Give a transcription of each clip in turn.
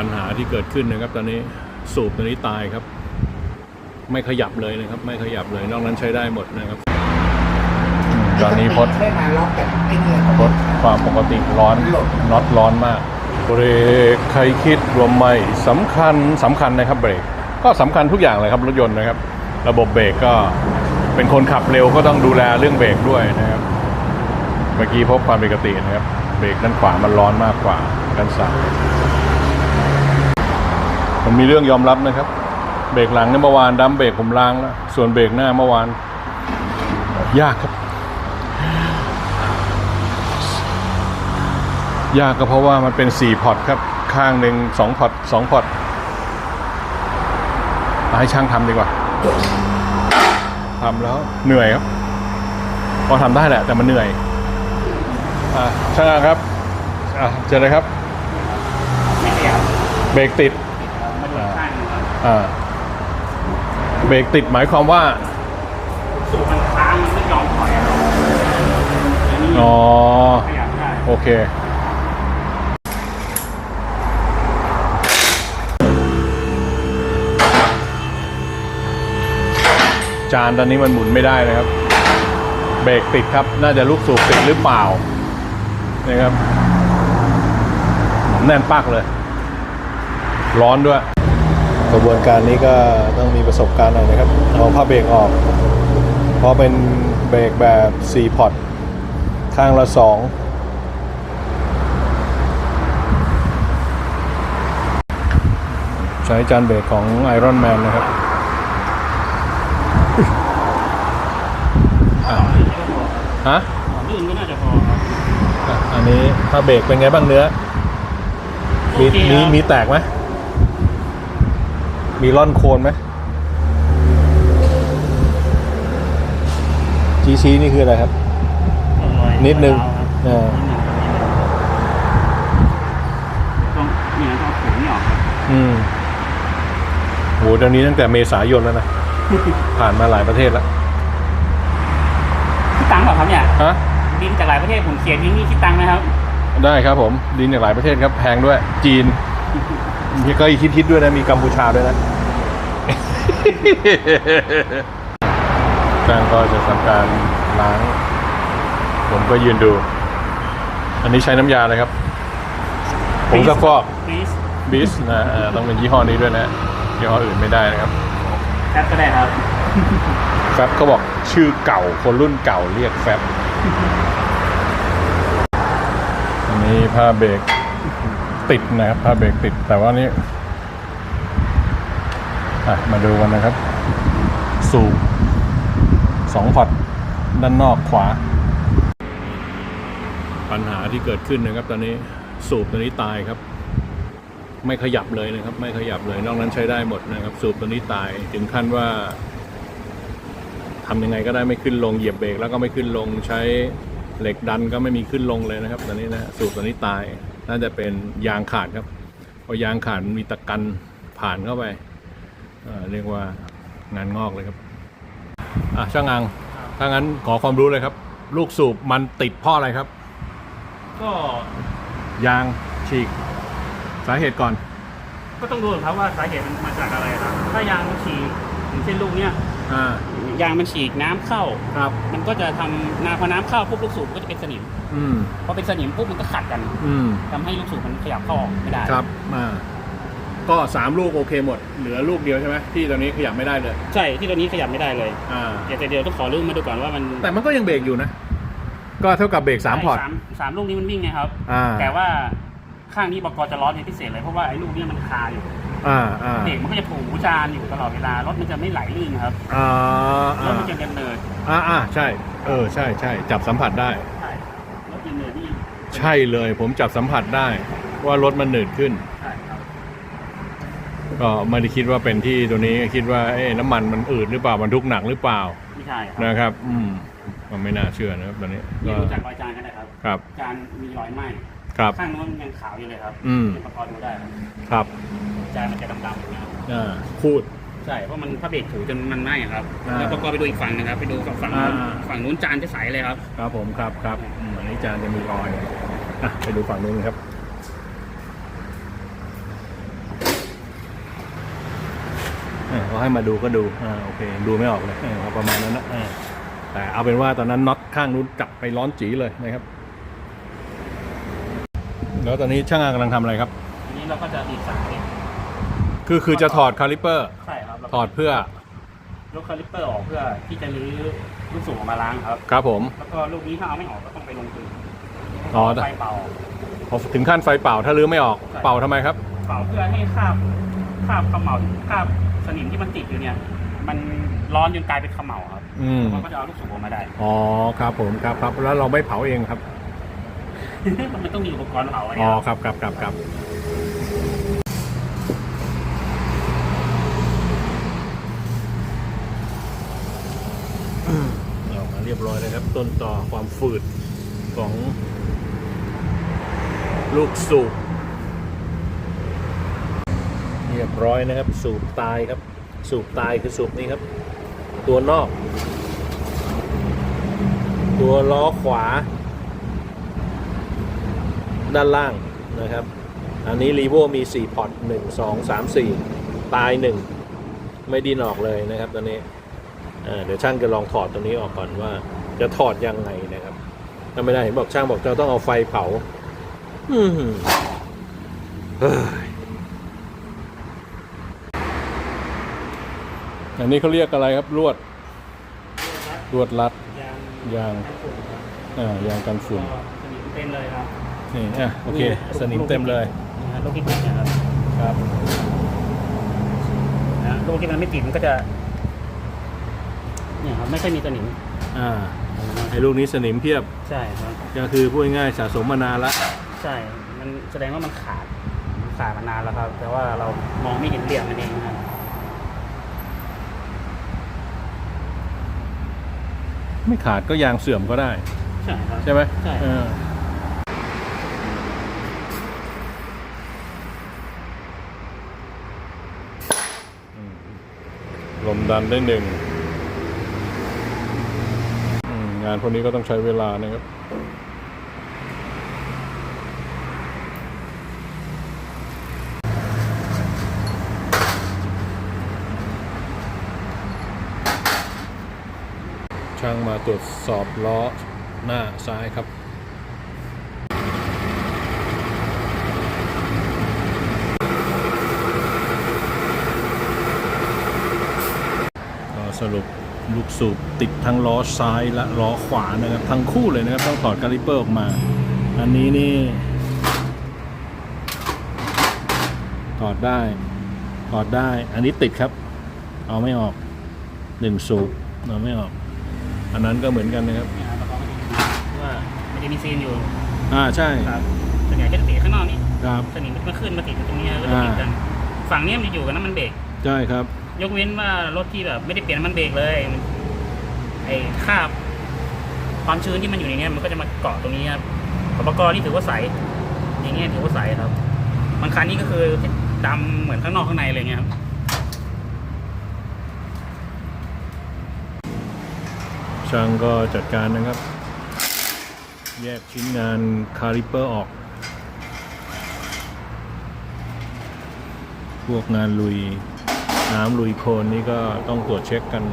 ปัญหาที่เกิดขึ้นนะครับ ตอนนี้สูบตัวนี้ตายครับ ไม่ขยับเลยนะครับ ไม่ขยับเลยนอกนั้นใช้ได้หมดนะครับ ตอนนี้พดช่วยมาล็อกกับไอ้เนี่ยรถความปกติร้อนน็อตร้อนมากเบรกใครคิดรวมไม่สำคัญสำคัญนะครับเบรกก็สำคัญทุกอย่างเลยครับรถยนต์นะครับ ระบบเบรกก็เป็นคนขับเร็วก็ต้องดูแลเรื่องเบรกด้วยนะครับ เมื่อกี้พบความปกตินะครับ เบรกด้านขวามันร้อนมากกว่าด้านซ้าย ผมมีเรื่องยอมรับนะครับ เบรกหลังเนี่ยเมื่อวานดัมเบรกผมล้างแล้ว ส่วนเบรกหน้าเมื่อวาน ยากครับ ยากก็เพราะว่ามันเป็น4พอร์ตครับ ข้างหนึ่ง2พอร์ต2พอร์ตมาให้ช่างทำดีกว่าทำแล้วเหนื่อยครับพอทำได้แหละ แต่มันเหนื่อยอะช่างครับอะเจอเลยครับ เบรกติด เบรกติดหมายความว่าสูบมันค้างมันไม่ยอมถอยอะครับอันนี้อ๋อ ขยับได้โอเค จานตอนนี้มันหมุนไม่ได้นะครับ เบรกติดครับ น่าจะลูกสูบติดหรือเปล่านะครับแน่นปักเลย ร้อนด้วย กระบวนการนี้ก็ต้องมีประสบการณ์หน่อยนะครับเอาผ้าเบรกออก เพราะเป็นเบรกแบบ 4 พอร์ตข้างละ 2ใช้จานเบรกของ Iron Man นะครับ ฮะลื่นก็น่าจะพอครับอะอันนี้ผ้าเบรกเป็นไงบ้างเนื้อ มีมีมีแตกไหม มีร่อนโคนไหมชี้ชี้นี่คืออะไรครับรอยนิดนึงรอยร้าวครับอ่าต้องเนี่ยต้องเอาถุงนี่ออกครับอืมโหเดี๋ยวนี้ตั้งแต่เมษายนแล้วนะ ผ่านมาหลายประเทศแล้วคิดตังค์เปล่าครับเนี่ยฮะบินจากหลายประเทศผมเขียนที่นี่คิดตังค์ไหมครับ ได้ครับผมดินจากหลายประเทศครับแพงด้วยจีนมีก็คิดคิดๆด้วยนะมีกัมพูชาด้วยนะ จางก็จะทำการล้าง ผมก็ยืนดู อันนี้ใช้น้ำยาเลยครับผงซักฟอก please บิสนะอ่าต้องเป็นยี่ห้อนี้ด้วยนะยี่ห้ออื่นไม่ได้นะครับแคปก็ได้ครับแฟบเขาบอกชื่อเก่าคนรุ่นเก่าเรียกแฟบอันนี้ผ้าเบรกติดนะครับผ้าเบรกติดแต่ว่านี่อะ มาดูกันนะครับ สูบสองพอร์ตด้านนอกขวา ปัญหาที่เกิดขึ้นนะครับ ตอนนี้สูบตัวนี้ตายครับ ไม่ขยับเลยนะครับ ไม่ขยับเลย นอกนั้นใช้ได้หมดนะครับ สูบตัวนี้ตายถึงขั้นว่าทำยังไงก็ได้ไม่ขึ้นลงเหยียบเบรกแล้วก็ไม่ขึ้นลงใช้เหล็กดันก็ไม่มีขึ้นลงเลยนะครับ ตอนนี้นะสูบตอนนี้ตายน่าจะเป็นยางขาดครับพอยางขาดมีตะกันผ่านเข้าไป เอ่อเรียกว่างานงอกเลยครับอะช่างอังถ้างั้นขอความรู้เลยครับ ลูกสูบมันติดเพราะอะไรครับ ก็ยางฉีก สาเหตุก่อนก็ต้องดูก่อนครับว่าสาเหตุมันมาจากอะไรครับ ถ้ายางมันฉีกอย่างเช่นลูกเนี้ยอ่ายางมันฉีกน้ำเข้า ครับ มันก็จะทำนาพอน้ำเข้าปุ๊บลูกสูบมันก็จะเป็นสนิมอืม พอเป็นสนิมปุ๊บมันก็ขัดกันอืมทำให้ลูกสูบมันขยับเข้าออกไม่ได้ครับอ่า ก็สามลูกโอเคหมด เหลือลูกเดียวใช่ไหมที่ตอนนี้ขยับไม่ได้เลยใช่ที่ตัวนี้ขยับไม่ได้เลยอ่าเดี๋ยวแต่เดี๋ยวต้องขอเรื่องมาดูก่อนว่ามันแต่มันก็ยังเบรกอยู่นะ ก็เท่ากับเบรกสามพอร์ตสามสามลูกนี้มันวิ่งไงครับอ่าแต่ว่าข้างนี้บกจะร้อนเป็นพิเศษเลยเพราะว่าไอ้ลูกเนี้มันคาอยู่อ่าอ่าเบรกมันก็จะถูจานอยู่ตลอดเวลารถมันจะไม่ไหลลื่นครับอ่ารถมันจะเดินเนินอ่าอ่าใช่ เออใช่ใช่จับสัมผัสได้ใช่รถเดินเนินนี่ใช่เลยผมจับสัมผัสได้ว่ารถมันหนืดขึ้นใช่ครับ ก็ไม่ได้คิดว่าเป็นที่ตัวนี้คิดว่าเอ๊ะน้ำมันมันอืดหรือเปล่ามันทุกหนักหรือเปล่าไม่ใช่ครับนะครับ อืมมันไม่น่าเชื่อนะครับตอนนี้นี่ก็ดูจากรอยจานก็ได้ครับ ครับจานมีรอยไหม้ครับ ข้างโน้นยังขาวอยู่เลยครับอืม ยังประกอบดูได้ครับครับจานมันจะดำๆอย่างเงี้ยอ่าคูด ใช่เพราะมันพระเบรกถูจนมันไหม้อะครับอ่าแล้วประกอบไปดูอีกฝั่งนะครับ ไปดูฝั่งฝั่งนู้นอ่า ฝั่งนู้นจานจะใสเลยครับ ครับผมครับครับอืมอันนี้จานจะมีรอยอะไปดูฝั่งนู้นครับ ให้มาดูก็ดูอ่าโอเคดูไม่ออกเลยเออประมาณนั้นนะอ่าแต่เอาเป็นว่าตอนนั้นน็อตข้างนู้นจับไปร้อนจีเลยนะครับ แล้วตอนนี้ช่างงานกำลังทำอะไรครับ ทีนี้เราก็จะดีดสายคือคือจะถอดคาลิปเปอร์ ใช่ครับแล้วถอดเพื่อยกคาลิปเปอร์ออกเพื่อที่จะรื้อลูกสูบออกมาล้างครับ ครับผม แล้วก็ลูกนี้ถ้าเอาไม่ออกก็ต้องไปลงทุนอ๋อ ไฟเป่าพอถึงขั้นไฟเป่าถ้าลื้อไม่ออกใช่เป่าทำไมครับ เป่าเพื่อให้คราบคราบเขมเหลาคราบ สนิมที่มันติดอยู่เนี่ย มันร้อนจนกลายเป็นเขมเหลาครับอืมมันก็จะเอาลูกสูบออกมาได้ อ๋อครับผมครับครับแล้วเราไม่เผาเองครับมันต้องมีอุปกรณ์เผาอะไรอ๋อครับครับครับครับครับออกมาเรียบร้อยเลยครับ ต้นต่อความฝืดของลูกสูบเรียบร้อยนะครับ สูบตายครับ สูบตายคือสูบนี้ครับ ตัวนอก ตัวล้อขวา ด้านล่างนะครับ อันนี้รีโวมี 4 พอร์ต1 2 3 4 ตาย 1 ไม่ดินออกเลยนะครับตอนนี้เดี๋ยวช่างจะลองถอดตัวนี้ออกก่อนว่าจะถอดยังไงนะครับถ้าไม่ได้เห็นบอกช่างบอกจะต้องเอาไฟเผา อืออเฮ้ย อันนี้เขาเรียกอะไรครับลวดลวดรัดยางยางกันฝุ่นครับอ่ายางกันฝุ่นก็สนิมเต็มเลยครับนี่อะโอเคสนิมเต็มเลยนะฮะลูกที่ติดเนะครับครับนะลูกที่มันไม่ติดมันก็จะเนี่ยครับไม่ค่อยมีสนิมอ่าไอ้ลูกนี้สนิมเพียบใช่ครับก็คือพูดง่ายๆสะสมมานานละใช่มันแสดงว่ามันขาดมันขาดมานานแล้วครับ แต่ว่าเรามองไม่เห็นเหลี่ยมมันเองนะครับ ไม่ขาดก็ยางเสื่อมก็ได้ ใช่ครับ ใช่ไหมใช่ เอออืมลมดันได้หนึ่งอืมงานพวกนี้ก็ต้องใช้เวลานะครับ ช่างมาตรวจสอบล้อหน้าซ้ายครับก็สรุปลูกสูบติดทั้งล้อซ้ายและล้อขวานะครับ ทั้งคู่เลยนะครับ ต้องถอดคาลิเปอร์ออกมา อันนี้นี่ ถอดได้ ถอดได้ อันนี้ติดครับ เอาไม่ออกหนึ่งสูบเอาไม่ออก อันนั้นก็เหมือนกันนะครับเนี่ยครับเราก็ไม่ได้ดูว่ามันจะมีซีนอยู่อ่าใช่ครับส่วนใหญ่ก็จะติดข้างนอกนี่ครับสนิมมันขึ้นมาติดอยู่ตรงเนี้ยก็จะติดกัน ฝั่งเนี้ยมันจะอยู่กับน้ำมันเบรกใช่ครับ ยกเว้นว่ารถที่แบบไม่ได้เปลี่ยนน้ำมันเบรกเลยมันไอ้คราบความชื้นที่มันอยู่ในเนี้ยมันก็จะมาเกาะตรงนี้ครับอุปกรณ์นี่ถือว่าใสอย่างเงี้ยถือว่าใสครับบางคันนี่ก็คือดำเหมือนข้างนอกข้างในเลยเงี้ยครับ ช่างก็จัดการนะครับ แยกชิ้นงานคาลิปเปอร์ออก พวกงานลุยน้ำลุยโคลนนี่ก็ต้องตรวจเช็คกัน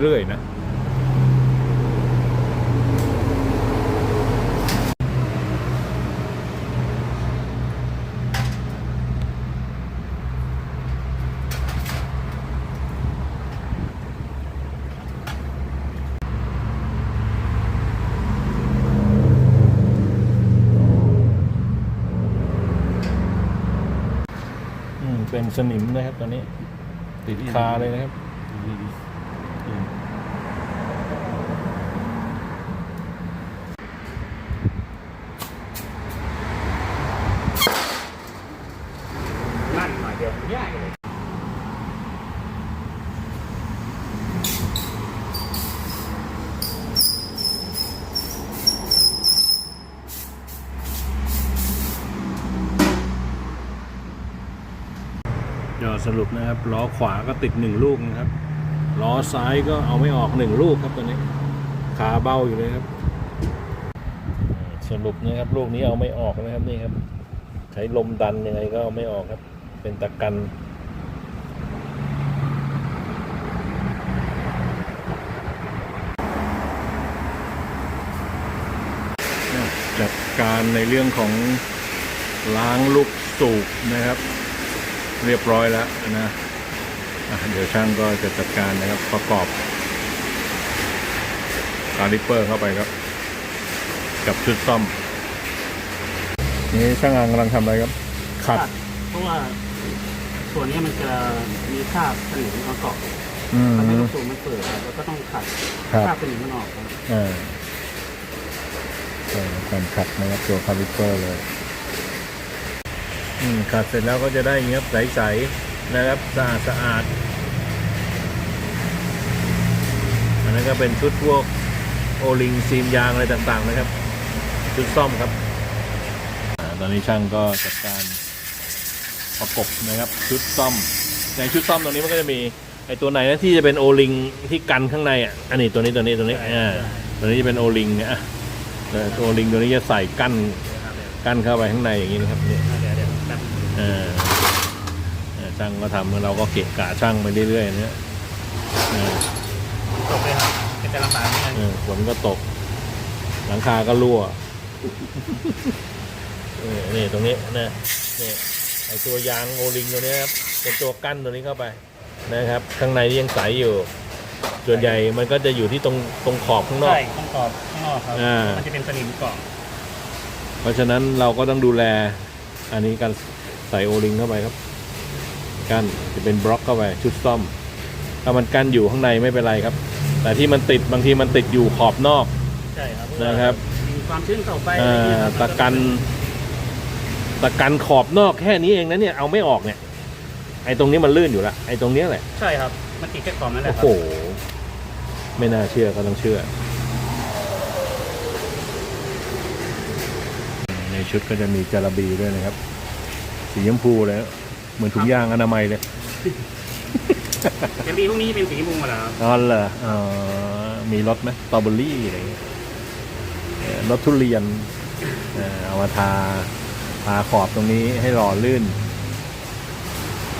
เรื่อย ๆ นะ สนิมนะครับตอนนี้ติดคาเลยนะครับ สรุปนะครับล้อขวาก็ติดหนึ่งลูกนะครับล้อซ้ายก็เอาไม่ออกหนึ่งลูกครับตอนนี้ขาเบ้าอยู่เลยครับ สรุปนะครับลูกนี้เอาไม่ออกนะครับนี่ครับ ใช้ลมดันยังไงก็เอาไม่ออกครับ เป็นตะกันจัดการในเรื่องของล้างลูกสูบนะครับ เรียบร้อยแล้วนะอะเดี๋ยวช่างก็จะจัดการนะครับประกอบคาลิปเปอร์เข้าไปครับ กับชุดซ่อม นี่ช่างอางกำลังทำอะไรครับ ขัด เพราะว่าส่วนนี้มันจะมีคราบสนิมมาเกาะอืมทำให้ลูกสูบมันเปิดครับแล้วก็ต้องขัดครับคราบสนิมมันออกครับอ่าใช่การขัดนะครับตัวคาลิปเปอร์เลยอืม ขัดเสร็จแล้วก็จะได้เงี้ยครับใสๆนะครับสะอาดสะอาดอันนั้นก็เป็นชุดพวกโอลิงซีนยางอะไรต่างๆนะครับ ชุดซ่อมครับอตอนนี้ช่างก็จัดการประกบนะครับชุดซ่อม ในชุดซ่อมตรงนี้มันก็จะมีไอตัวไหนนะที่จะเป็นโอลิงที่กันข้างในอะอันนี้ตัวนี้ตัวนี้ตัวนี้อ่าตัวนี้จะเป็นโอลิงเนี่ยอะแต่ตัวโอลิงตัวนี้จะใส่กั้นกั้นเข้าไปข้างในอย่างนี้นะครับเนี่ย ช่างก็ทำเราก็เกะกะช่างไปเรื่อยๆนะเออจบเลยครับเป็นจะลำบากนิดนึงเออฝนก็ตก หลังคาก็รั่วเออนี่ตรงนี้นะนี่ไอตัวยางโอลิงตัวนี้ครับเป็นตัวกั้นตัวนี้เข้าไปนะครับ ข้างในนี่ยังใสอยู่ ส่วนใหญ่มันก็จะอยู่ที่ตรงตรงขอบข้างนอกใช่ข้างขอบข้างนอกครับอ่ามัมันจะเป็นสนิมเกาะเพราะฉะนั้นเราก็ต้องดูแลอันนี้การ ใส่โอลิงเข้าไปครับกั้นจะเป็นบล็อกเข้าไปชุดซ่อมถ้ามันกั้นอยู่ข้างในไม่เป็นไรครับ แต่ที่มันติดบางทีมันติดอยู่ขอบนอกใช่ครับนะครับมีความชื้นเข้าไปอ่าอะไรเงี้ยครับตะกันตะกันขอบนอกแค่นี้เองนะเนี่ยเอาไม่ออกเนี่ย ไอ้ตรงนี้มันลื่นอยู่ละไอ้ตรงเนี้ยแหละใช่ครับมันติดแค่ขอบนั่นแหโอ้ละคโหรับไม่น่าเชื่อก็ต้องเชื่อ ในชุดก็จะมีจาระบีด้วยนะครับ สีชมพูเลยเหมือนถุงยางอนามัยเลยเจลลี่พวกนี้เป็นสีมุมหมดแล้วครับอ๋อเหรออ๋อมีรสไหมสตรอเบอรี่อะไรอย่างเงี้ยเอ่อรสทุเรียนเอ่อเอามาทาทาขอบตรงนี้ให้หล่อลื่น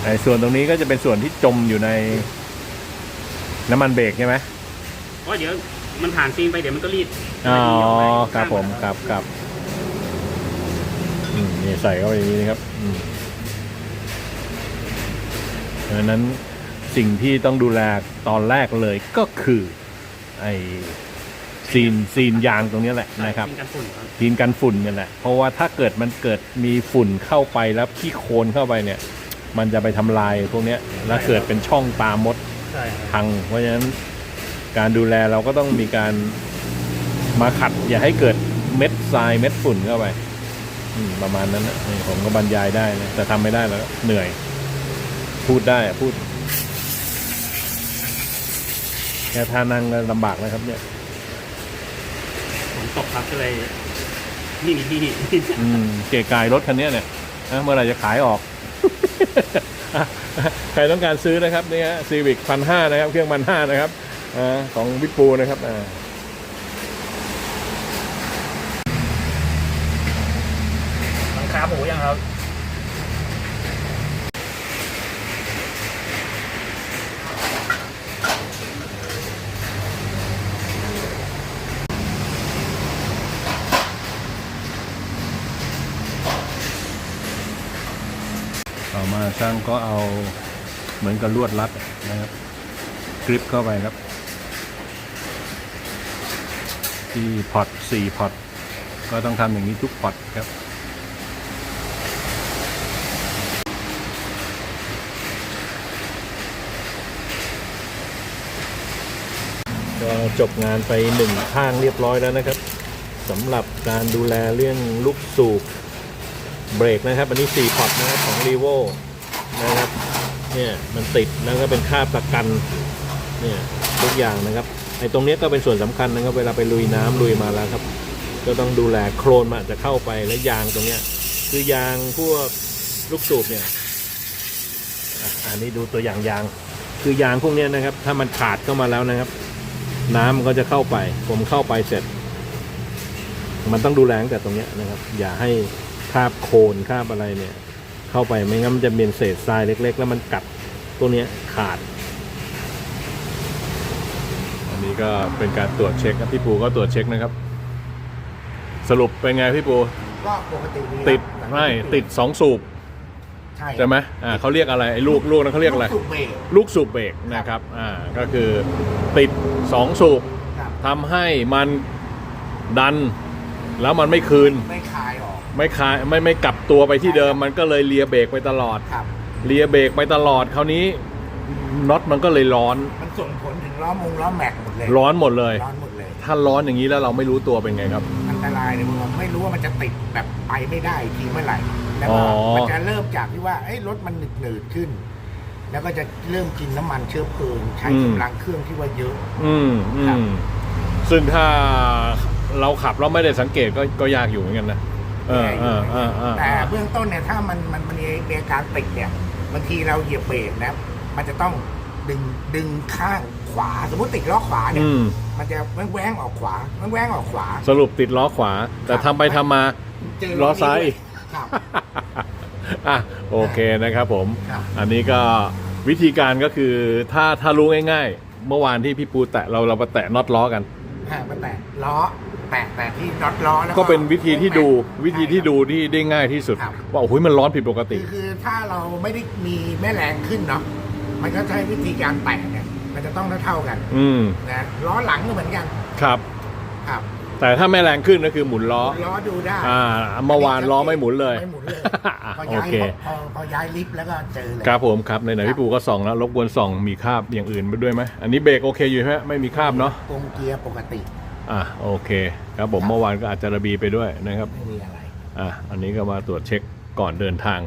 ไอ้ส่วนตรงนี้ก็จะเป็นส่วนที่จมอยู่ในน้ำมันเบรกใช่ไหมเพราะเดี๋ยวมันผ่านซีนไปเดี๋ยวมันก็รีดอ๋อรีดกไปครับผมข้างครับครับอืมนี่ใส่เข้าไปอย่างนี้นะครับอืม ดังนั้นสิ่งที่ต้องดูแลตอนแรกเลยก็คือไอ้ซีนซีนยางตรงนี้แหละใช่นะครับซีนกันฝุ่นครับซีนกันฝุ่นกันแหละ เพราะว่าถ้าเกิดมันเกิดมีฝุ่นเข้าไปแล้วขี้โคลนเข้าไปเนี่ย มันจะไปทำลายพวกเนี้ยแล้วเกิดเป็นช่องตามดใช่ครับพัง เพราะฉะนั้นการดูแลเราก็ต้องมีการมาขัดอย่าให้เกิดเม็ดทรายเม็ดฝุ่นเข้าไปอืม ประมาณนั้นนะนี่ผมก็บรรยายได้นะแต่ทำไม่ได้แล้วเหนื่อย พูดได้อะพูดแค่ท่านั่งก็ลำบากแล้วครับ เนี่ยผมตกครับก็เลยนี่มีที่อืมเก๋ไก่รถคันเนี้ยเนี่ยนะเมื่อไหร่จะขายออกอะใครต้องการซื้อนะครับนี่ฮะซีวิกพันห้านะครับ เครื่องพันห้านะครับอ่าของวิปูนะครับ อ่าหลังคาหมูยังครับต่อมาช่างก็เอาเหมือนกับลวดรัดนะครับกริปเข้าไปครับ ที่พอตสี่พอตก็ต้องทำอย่างนี้ทุกพอตครับ ก็จบงานไปหนึ่งข้างเรียบร้อยแล้วนะครับสำหรับการดูแลเรื่องลูกสูบเบรกนะครับ อันนี้4พอร์ตนะครับของ r ีโวนะครับเนี่ยมันติดแล้วก็เป็นค่าบประกันเนี่ยทุกอย่างนะครับไอ้ตรงนี้ก็เป็นส่วนสำคัญนะครับ เวลาไปลุยน้ำลุยมาแล้วครับ ก็ต้องดูแลโครนมันอาจะเข้าไปและยางตรงเนี้ยคือยางพวกลูกสูบเนี่ยอันนี้ดูตัวอย่างยาง คือยางพวกเนี้ยนะครับ ถ้ามันขาดเข้ามาแล้วนะครับ น้ำมันก็จะเข้าไป ผมเข้าไปเสร็จ มันต้องดูแลตั้งแต่ตรงเนี้ยนะครับ อย่าให้คราบโคลนคราบอะไรเนี่ย เข้าไปไม่งั้นมันจะเป็นเศษทรายเล็ก ๆ แล้วมันกัดตัวเนี้ยขาด อันนี้ก็เป็นการตรวจเช็คครับพี่ปูก็ตรวจเช็คนะครับ สรุปเป็นไงพี่ปูก็ปกติดีครับติดแต่ไม่ติดสองสูบ ใช่ใช่ไหมอ่าเขาเรียกอะไรไอ้ลูกลูกนั้นเขาเรียกอะไรลูสูบเบรก ลูกสูบเบรกนะครับอ่าก็คือติดสองสูบครับ ทำให้มันดัน แล้วมันไม่คืน ไม่คลายออกไม่คายไม่ไม่กลับตัวไปที่เดิม มันก็เลยเลียเบรกไปตลอด ครับ เลียเบรกไปตลอดคราวนี้น็อตมันก็เลยร้อนมันส่งผลถึงล้อมงล้อแม็กหมดเลยร้อนหมดเลย ร้อนหมดเลย ถ้าร้อนอย่างนี้แล้วเราไม่รู้ตัวเป็นไงครับ อันตรายเลยมึงไม่รู้ว่ามันจะติดแบบไปไม่ได้อีกทีเมื่อไหร่ แล้วอ๋ก็อมันจะเริ่มจากที่ว่าเอ้ยรถมันหนึดหนืดๆขึ้น แล้วก็จะเริ่มกินน้ำมันเชื้อเพลิงใช้กำลังเครื่องที่ว่าเยอะ อืมอืครับมซึ่งถ้าเราขับเราไม่ได้สังเกตก็ก็ยากอยู่เหมือนกันนะเออเออเออเออแต่เบื้องต้นเนี่ยถ้ามันมันมันมีอาการติดเนี่ยบางทีเราเหยียบเบรกนะ มันจะต้องดึงดึงข้างขวาสมมติติดล้อขวาเนี่ยอืมมันจะแว้งๆออกขวาแว้งๆออกขวา สรุปติดล้อขวา แต่ครับทำไปทำมาเจอล้อซ้ายนี้ด้วครับ อะโอเคนะครับผม ครับอันนี้ก็วิธีการก็คือถ้าถ้ารู้ง่ายๆ เมื่อวานที่พี่ปูแตะเราเราไปแตะน็อตล้อกัน ฮะมาแตะล้อแตะแตะที่น็อตล้อแล้วก็เป็นวิธีที่ดูใช่วิธีที่ดูที่ได้ง่ายที่สุดครับว่าโอ้โหมันร้อนผิดปกคืติอคือถ้าเราไม่ได้มีแม่แรงขึ้นเนาะมันก็ใช้วิธีการแตะเนี่ยมันจะต้องเท่าๆกันอืมนะล้อหลังก็เหมือนกัน ครับ ครับ แต่ถ้าไม่แรงขึ้นก็คือหมุนล้อ ล้อดูได้อ่าเมื่อวานล้อไม่หมุนเลยไม่หมุนเลยอะพอโอย้ายเค พอพอย้ายลิฟต์แล้วก็เจอเลยครับผมครับในไหนๆพี่ปูก็ส่องแล้วรบกวนส่องมีคราบอย่างอื่นไปด้วยไหมอันนี้เบรกโอเคอยู่ใช่ไหมไม่มีคราบเนาะกงเกียร์ปกติอะโอเคครับผมเมื่อวานก็อาจจะระบีไปด้วยนะครับ ไม่มีอะไร อะ อันนี้ก็มาตรวจเช็คก่อนเดินทาง